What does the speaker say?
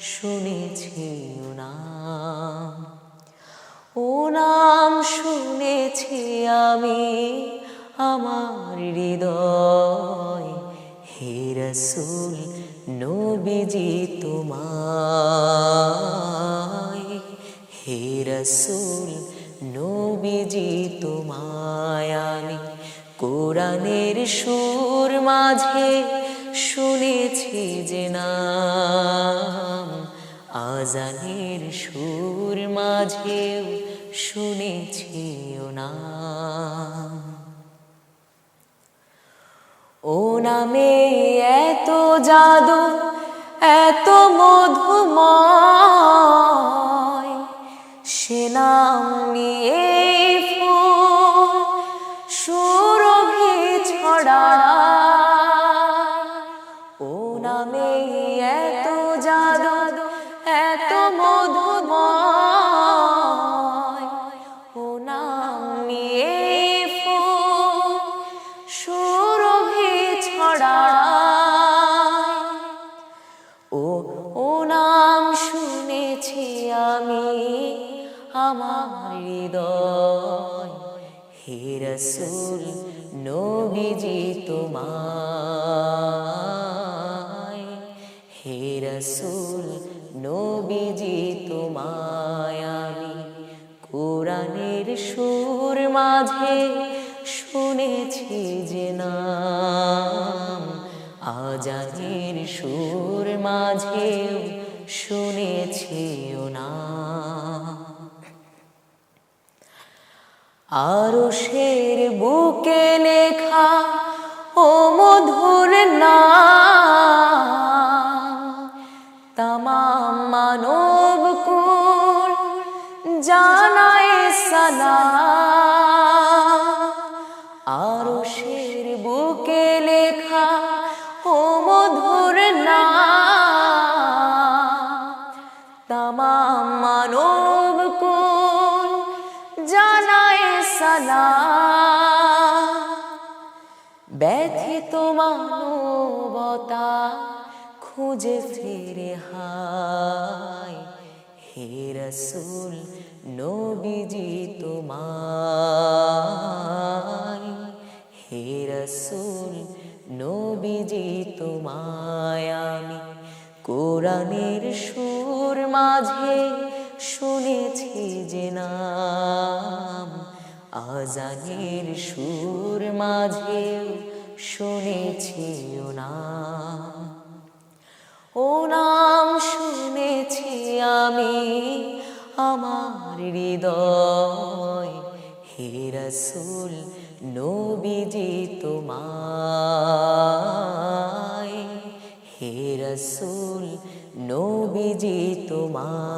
শুনেছি নাম ও নাম শুনেছি আমি আমার হৃদয়। হে রসুল, নবীজি তোমায়। হে রসুল, নবীজি তোমায়। আমি কোরআনের সুর মাঝে শুনেছি যে নাম। আজানের সুর মাঝেও শুনেছি না। ও নামে এত জাদু এত মধুময় আমার হৃদয়। হে রসুল, নবীজি তোমায়। হে রসুল, নবীজি তোমায় আমি কোরআনের সুর মাঝে শুনেছি যে নাম। আজানের সুর মাঝেও শুনেছি ও নাম। আরও শের বুকে লেখা ও মধুর না তামাম মানব কুল জানায় সালাম। সালাম ব্যথিত মানবতা খুঁজে ফিরে হায়। হে রসুল, নবীজি তোমায়। হে রসুল, নবীজি তোমায় আমি কোরআনের সুর মাঝে শুনেছি যে নাম আজানের সুর মাঝেও শুনেছি নাম ও নাম শুনেছি আমি আমার হৃদয়। হে রসুল, নবীজি তোমায়। হে রসুল, নবীজি তোমায়।